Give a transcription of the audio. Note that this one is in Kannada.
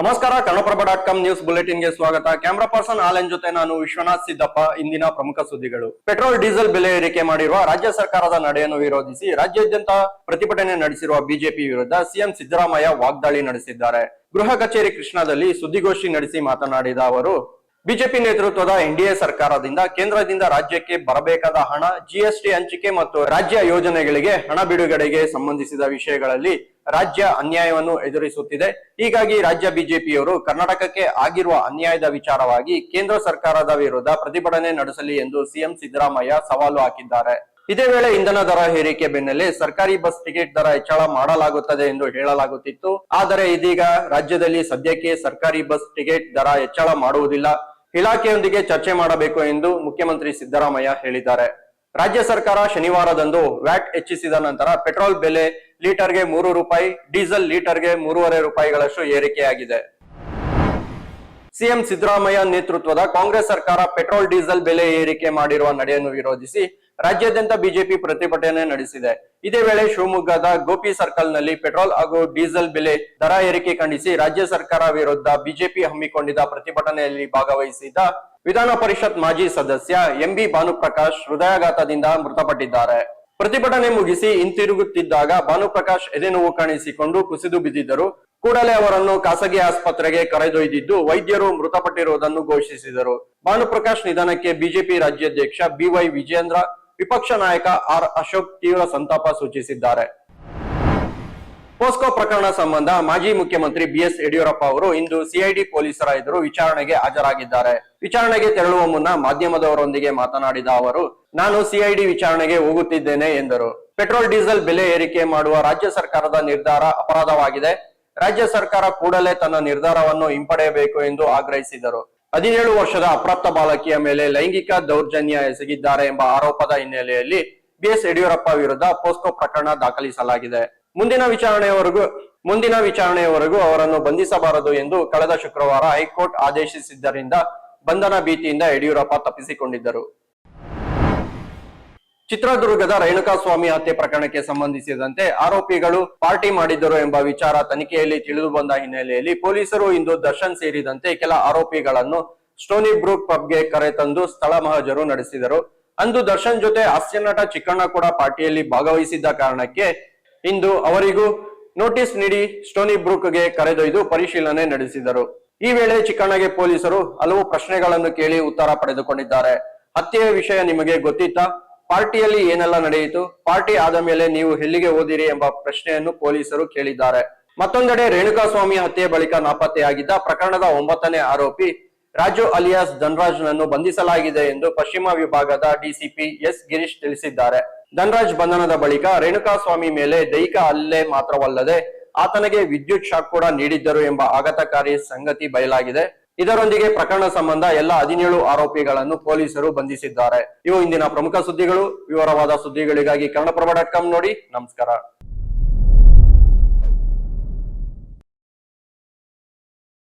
ನಮಸ್ಕಾರ, ಕನ್ನಡಪ್ರಭ ಡಾಟ್ ಕಾಮ್ ನ್ಯೂಸ್ ಬುಲೆಟಿನ್ಗೆ ಸ್ವಾಗತ. ಕ್ಯಾಮ್ರಾ ಪರ್ಸನ್ ಆಲನ್ ಜೊತೆ ನಾನು ವಿಶ್ವನಾಥ್ ಸಿದ್ದಪ್ಪ, ಇಂದಿನ ಪ್ರಮುಖ ಸುದ್ದಿಗಳು. ಪೆಟ್ರೋಲ್, ಡೀಸೆಲ್ ಬೆಲೆ ಏರಿಕೆ ಮಾಡಿರುವ ರಾಜ್ಯ ಸರ್ಕಾರದ ನಡೆಯನ್ನು ವಿರೋಧಿಸಿ ರಾಜ್ಯಾದ್ಯಂತ ಪ್ರತಿಭಟನೆ ನಡೆಸಿರುವ ಬಿಜೆಪಿ ವಿರುದ್ಧ ಸಿಎಂ ಸಿದ್ದರಾಮಯ್ಯ ವಾಗ್ದಾಳಿ ನಡೆಸಿದ್ದಾರೆ. ಗೃಹ ಕಚೇರಿ ಕೃಷ್ಣದಲ್ಲಿ ಸುದ್ದಿಗೋಷ್ಠಿ ನಡೆಸಿ ಮಾತನಾಡಿದ ಅವರು ಬಿಜೆಪಿ ನೇತೃತ್ವದ ಎನ್ಡಿಎ ಸರ್ಕಾರದಿಂದ ಕೇಂದ್ರದಿಂದ ರಾಜ್ಯಕ್ಕೆ ಬರಬೇಕಾದ ಹಣ, ಜಿಎಸ್ಟಿ ಹಂಚಿಕೆ ಮತ್ತು ರಾಜ್ಯ ಯೋಜನೆಗಳಿಗೆ ಹಣ ಬಿಡುಗಡೆಗೆ ಸಂಬಂಧಿಸಿದ ವಿಷಯಗಳಲ್ಲಿ ರಾಜ್ಯ ಅನ್ಯಾಯವನ್ನು ಎದುರಿಸುತ್ತಿದೆ. ಹೀಗಾಗಿ ರಾಜ್ಯ ಬಿಜೆಪಿಯವರು ಕರ್ನಾಟಕಕ್ಕೆ ಆಗಿರುವ ಅನ್ಯಾಯದ ವಿಚಾರವಾಗಿ ಕೇಂದ್ರ ಸರ್ಕಾರದ ವಿರುದ್ಧ ಪ್ರತಿಭಟನೆ ನಡೆಸಲಿ ಎಂದು ಸಿಎಂ ಸಿದ್ದರಾಮಯ್ಯ ಸವಾಲು ಹಾಕಿದ್ದಾರೆ. ಇದೇ ವೇಳೆ ಇಂಧನ ದರ ಏರಿಕೆ ಬೆನ್ನಲ್ಲೇ ಸರ್ಕಾರಿ ಬಸ್ ಟಿಕೆಟ್ ದರ ಹೆಚ್ಚಳ ಮಾಡಲಾಗುತ್ತದೆ ಎಂದು ಹೇಳಲಾಗುತ್ತಿತ್ತು. ಆದರೆ ಇದೀಗ ರಾಜ್ಯದಲ್ಲಿ ಸದ್ಯಕ್ಕೆ ಸರ್ಕಾರಿ ಬಸ್ ಟಿಕೆಟ್ ದರ ಹೆಚ್ಚಳ ಮಾಡುವುದಿಲ್ಲ. ಇಲಾಖೆಯೊಂದಿಗೆ ಚರ್ಚೆ ಮಾಡಬೇಕು ಎಂದು ಮುಖ್ಯಮಂತ್ರಿ ಸಿದ್ದರಾಮಯ್ಯ ಹೇಳಿದ್ದಾರೆ. ರಾಜ್ಯ ಸರ್ಕಾರ ಶನಿವಾರದಂದು ವ್ಯಾಟ್ ಹೆಚ್ಚಿಸಿದ ನಂತರ ಪೆಟ್ರೋಲ್ ಬೆಲೆ ಲೀಟರ್ಗೆ ಮೂರು ರೂಪಾಯಿ, ಡೀಸೆಲ್ ಲೀಟರ್ಗೆ ಮೂರುವರೆ ರೂಪಾಯಿಗಳಷ್ಟು ಏರಿಕೆಯಾಗಿದೆ. ಸಿಎಂ ಸಿದ್ದರಾಮಯ್ಯ ನೇತೃತ್ವದ ಕಾಂಗ್ರೆಸ್ ಸರ್ಕಾರ ಪೆಟ್ರೋಲ್, ಡೀಸೆಲ್ ಬೆಲೆ ಏರಿಕೆ ಮಾಡಿರುವ ನಡೆಯನ್ನು ವಿರೋಧಿಸಿ ರಾಜ್ಯಾದ್ಯಂತ ಬಿಜೆಪಿ ಪ್ರತಿಭಟನೆ ನಡೆಸಿದೆ. ಇದೇ ವೇಳೆ ಶಿವಮೊಗ್ಗದ ಗೋಪಿ ಸರ್ಕಲ್ನಲ್ಲಿ ಪೆಟ್ರೋಲ್ ಹಾಗೂ ಡೀಸೆಲ್ ಬೆಲೆ ದರ ಏರಿಕೆ ಖಂಡಿಸಿ ರಾಜ್ಯ ಸರ್ಕಾರ ವಿರುದ್ಧ ಬಿಜೆಪಿ ಹಮ್ಮಿಕೊಂಡಿದ್ದ ಪ್ರತಿಭಟನೆಯಲ್ಲಿ ಭಾಗವಹಿಸಿದ್ದ ವಿಧಾನ ಪರಿಷತ್ ಮಾಜಿ ಸದಸ್ಯ ಎಂಬಿ ಭಾನುಪ್ರಕಾಶ್ ಹೃದಯಾಘಾತದಿಂದ ಮೃತಪಟ್ಟಿದ್ದಾರೆ. ಪ್ರತಿಭಟನೆ ಮುಗಿಸಿ ಹಿಂತಿರುಗುತ್ತಿದ್ದಾಗ ಭಾನುಪ್ರಕಾಶ್ ಎದೆನೋವು ಕಾಣಿಸಿಕೊಂಡು ಕುಸಿದು ಬಿದ್ದಿದ್ದರು. ಕೂಡಲೇ ಅವರನ್ನು ಖಾಸಗಿ ಆಸ್ಪತ್ರೆಗೆ ಕರೆದೊಯ್ದಿದ್ದು ವೈದ್ಯರು ಮೃತಪಟ್ಟಿರುವುದನ್ನು ಘೋಷಿಸಿದರು. ಭಾನುಪ್ರಕಾಶ್ ನಿಧನಕ್ಕೆ ಬಿಜೆಪಿ ರಾಜ್ಯಾಧ್ಯಕ್ಷ ಬಿವೈ ವಿಜೇಂದ್ರ ವಿಪಕ್ಷ ನಾಯಕ ಆರ್ ಅಶೋಕ್ ತೀವ್ರ ಸಂತಾಪ ಸೂಚಿಸಿದ್ದಾರೆ. ಪೋಸ್ಕೋ ಪ್ರಕರಣ ಸಂಬಂಧ ಮಾಜಿ ಮುಖ್ಯಮಂತ್ರಿ ಬಿಎಸ್ ಯಡಿಯೂರಪ್ಪ ಅವರು ಇಂದು ಸಿಐಡಿ ಪೊಲೀಸರ ಎದುರು ವಿಚಾರಣೆಗೆ ಹಾಜರಾಗಿದ್ದಾರೆ. ವಿಚಾರಣೆಗೆ ತೆರಳುವ ಮುನ್ನ ಮಾಧ್ಯಮದವರೊಂದಿಗೆ ಮಾತನಾಡಿದ ಅವರು, ನಾನು ಸಿಐಡಿ ವಿಚಾರಣೆಗೆ ಹೋಗುತ್ತಿದ್ದೇನೆ ಎಂದರು. ಪೆಟ್ರೋಲ್ ಡೀಸೆಲ್ ಬೆಲೆ ಏರಿಕೆ ಮಾಡುವ ರಾಜ್ಯ ಸರ್ಕಾರದ ನಿರ್ಧಾರ ಅಪರಾಧವಾಗಿದೆ. ರಾಜ್ಯ ಸರ್ಕಾರ ಕೂಡಲೇ ತನ್ನ ನಿರ್ಧಾರವನ್ನು ಹಿಂಪಡೆಯಬೇಕು ಎಂದು ಆಗ್ರಹಿಸಿದರು. ಹದಿನೇಳು ವರ್ಷದ ಅಪ್ರಾಪ್ತ ಬಾಲಕಿಯ ಮೇಲೆ ಲೈಂಗಿಕ ದೌರ್ಜನ್ಯ ಎಸಗಿದ್ದಾರೆ ಎಂಬ ಆರೋಪದ ಹಿನ್ನೆಲೆಯಲ್ಲಿ ಬಿಎಸ್ ಯಡಿಯೂರಪ್ಪ ವಿರುದ್ಧ ಪೋಸ್ಕೋ ಪ್ರಕರಣ ದಾಖಲಿಸಲಾಗಿದೆ. ಮುಂದಿನ ವಿಚಾರಣೆಯವರೆಗೂ ಮುಂದಿನ ವಿಚಾರಣೆಯವರೆಗೂ ಅವರನ್ನು ಬಂಧಿಸಬಾರದು ಎಂದು ಕಳೆದ ಶುಕ್ರವಾರ ಹೈಕೋರ್ಟ್ ಆದೇಶಿಸಿದ್ದರಿಂದ ಬಂಧನ ಭೀತಿಯಿಂದ ಯಡಿಯೂರಪ್ಪ ತಪ್ಪಿಸಿಕೊಂಡಿದ್ದರು. ಚಿತ್ರದುರ್ಗದ ರೇಣುಕಾಸ್ವಾಮಿ ಹತ್ಯೆ ಪ್ರಕರಣಕ್ಕೆ ಸಂಬಂಧಿಸಿದಂತೆ ಆರೋಪಿಗಳು ಪಾರ್ಟಿ ಮಾಡಿದ್ದರು ಎಂಬ ವಿಚಾರ ತನಿಖೆಯಲ್ಲಿ ತಿಳಿದು ಬಂದ ಹಿನ್ನೆಲೆಯಲ್ಲಿ ಪೊಲೀಸರು ಇಂದು ದರ್ಶನ್ ಸೇರಿದಂತೆ ಕೆಲ ಆರೋಪಿಗಳನ್ನು ಸ್ಟೋನಿ ಬ್ರೂಕ್ ಪಬ್ಗೆ ಕರೆತಂದು ಸ್ಥಳ ಮಹಜರು ನಡೆಸಿದರು. ಅಂದು ದರ್ಶನ್ ಜೊತೆ ಹಾಸ್ಯ ನಟ ಚಿಕ್ಕಣ್ಣ ಕೂಡ ಪಾರ್ಟಿಯಲ್ಲಿ ಭಾಗವಹಿಸಿದ್ದ ಕಾರಣಕ್ಕೆ ಇಂದು ಅವರಿಗೂ ನೋಟಿಸ್ ನೀಡಿ ಸ್ಟೋನಿ ಬ್ರೂಕ್ಗೆ ಕರೆದೊಯ್ದು ಪರಿಶೀಲನೆ ನಡೆಸಿದರು. ಈ ವೇಳೆ ಚಿಕ್ಕಣ್ಣಗೆ ಪೊಲೀಸರು ಹಲವು ಪ್ರಶ್ನೆಗಳನ್ನು ಕೇಳಿ ಉತ್ತರ ಪಡೆದುಕೊಂಡಿದ್ದಾರೆ. ಹತ್ಯೆಯ ವಿಷಯ ನಿಮಗೆ ಗೊತ್ತಿತ್ತಾ? ಪಾರ್ಟಿಯಲ್ಲಿ ಏನೆಲ್ಲ ನಡೆಯಿತು? ಪಾರ್ಟಿ ಆದ ಮೇಲೆ ನೀವು ಎಲ್ಲಿಗೆ ಹೋದಿರಿ ಎಂಬ ಪ್ರಶ್ನೆಯನ್ನು ಪೊಲೀಸರು ಕೇಳಿದ್ದಾರೆ. ಮತ್ತೊಂದೆಡೆ ರೇಣುಕಾಸ್ವಾಮಿ ಹತ್ಯೆ ಬಳಿಕ ನಾಪತ್ತೆಯಾಗಿದ್ದ ಪ್ರಕರಣದ ಒಂಬತ್ತನೇ ಆರೋಪಿ ರಾಜು ಅಲಿಯಾಸ್ ಧನ್ರಾಜ್ ನನ್ನು ಬಂಧಿಸಲಾಗಿದೆ ಎಂದು ಪಶ್ಚಿಮ ವಿಭಾಗದ ಡಿಸಿಪಿ ಎಸ್ ಗಿರೀಶ್ ತಿಳಿಸಿದ್ದಾರೆ. ಧನ್ರಾಜ್ ಬಂಧನದ ಬಳಿಕ ರೇಣುಕಾಸ್ವಾಮಿ ಮೇಲೆ ದೈಹಿಕ ಹಲ್ಲೆ ಮಾತ್ರವಲ್ಲದೆ ಆತನಿಗೆ ವಿದ್ಯುತ್ ಶಾಕ್ ಕೂಡ ನೀಡಿದ್ದರು ಎಂಬ ಆಘಾತಕಾರಿ ಸಂಗತಿ ಬಯಲಾಗಿದೆ. ಇದರೊಂದಿಗೆ ಪ್ರಕರಣ ಸಂಬಂಧ ಎಲ್ಲ ಹದಿನೇಳು ಆರೋಪಿಗಳನ್ನು ಪೊಲೀಸರು ಬಂಧಿಸಿದ್ದಾರೆ. ಇವು ಇಂದಿನ ಪ್ರಮುಖ ಸುದ್ದಿಗಳು. ವಿವರವಾದ ಸುದ್ದಿಗಳಿಗಾಗಿ ಕನ್ನಡಪ್ರಭ ನೋಡಿ. ನಮಸ್ಕಾರ.